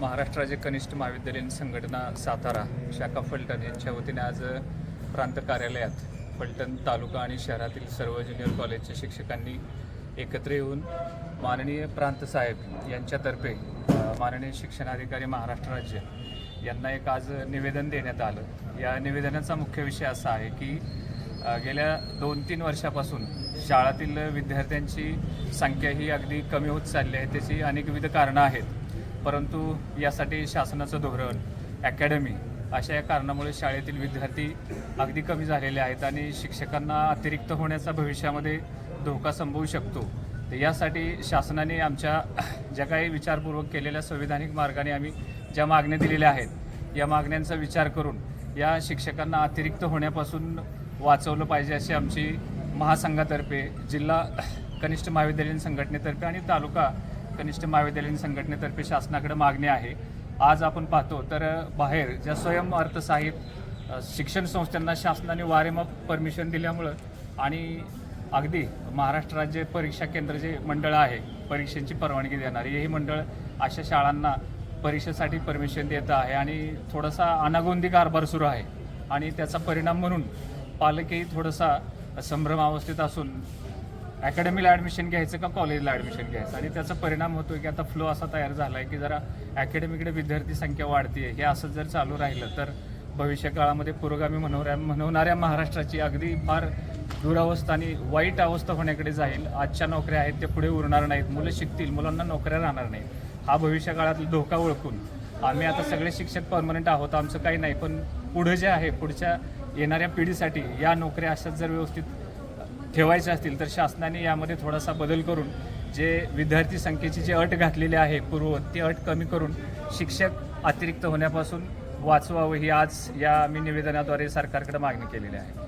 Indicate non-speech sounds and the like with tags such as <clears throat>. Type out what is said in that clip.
महाराष्ट्र राज्य कनिष्ठ महाविद्यालयीन संघटना सातारा शाखा फलटण यांच्या वतीने आज प्रांत कार्यालयात फलटण तालुका आणि शहरातील सर्व ज्युनियर कॉलेजच्या शिक्षकांनी एकत्र येऊन माननीय प्रांत साहेब यांच्यातर्फे माननीय शिक्षणाधिकारी महाराष्ट्र राज्य यांना एक आज निवेदन देण्यात आलं. या निवेदनाचा मुख्य विषय असा आहे की गेल्या दोन तीन वर्षापासून शाळातील विद्यार्थ्यांची संख्या ही अगदी कमी होत चालली आहे. त्याची अनेकविध कारणं आहेत. परंतु यासाठी शासनाचं धोरण अकॅडमी अशा या कारणामुळे शाळेतील विद्यार्थी अगदी कमी झालेले आहेत आणि शिक्षकांना अतिरिक्त होण्याचा भविष्यामध्ये धोका संभवू शकतो. तर यासाठी शासनाने आमच्या <clears throat> ज्या काही विचारपूर्वक केलेल्या संविधानिक मार्गाने आम्ही ज्या मागण्या दिलेल्या आहेत या मागण्यांचा विचार करून या शिक्षकांना अतिरिक्त होण्यापासून वाचवलं पाहिजे अशी आमची महासंघातर्फे जिल्हा <clears throat> कनिष्ठ महाविद्यालयीन संघटनेतर्फे आणि तालुका कनिष्ठ महाविद्यालयीन संघटनेतर्फे शासनाकडे मागणी आहे. आज आपण पाहतो तर बाहेर ज्या स्वयं अर्थसाहित शिक्षण संस्थांना शासनाने वारेमाप परमिशन दिल्यामुळं आणि अगदी महाराष्ट्र राज्य परीक्षा केंद्र जे मंडळ आहे परीक्षेची परवानगी देणारे हेही मंडळ अशा शाळांना परीक्षेसाठी परमिशन देत आहे आणि थोडासा अनागोंदी कारभार सुरू आहे. आणि त्याचा परिणाम म्हणून पालकही थोडासा संभ्रमावस्थेत असून अकॅडमीला ॲडमिशन घ्यायचं का कॉलेजला ॲडमिशन घ्यायचं? आणि त्याचा परिणाम होतो की आता फ्लो असा तयार झाला आहे की जरा अकॅडमीकडे विद्यार्थी संख्या वाढते हे असं जर चालू राहिलं तर भविष्य काळामध्ये पुरोगामी म्हणवऱ्या म्हणवणाऱ्या महाराष्ट्राची अगदी फार दुरावस्था आणि वाईट अवस्था होण्याकडे जाईल. आजच्या नोकऱ्या आहेत त्या पुढे उरणार नाहीत. मुलं शिकतील मुलांना नोकऱ्या राहणार नाहीत. हा भविष्य काळातला धोका ओळखून आम्ही आता सगळे शिक्षक परमनंट आहोत आमचं काही नाही. पण पुढं जे आहे पुढच्या येणाऱ्या पिढीसाठी या नोकऱ्या अशाच जर व्यवस्थित ठेवायचे असतील तर शासनाने यामध्ये थोडासा बदल करून जे विद्यार्थी संख्येची जी अट घातलेली आहे पूर्ववत ती अट कमी करून शिक्षक अतिरिक्त होण्यापासून वाचवावं ही आज या मी निवेदनाद्वारे सरकारकडे मागणी केलेली आहे.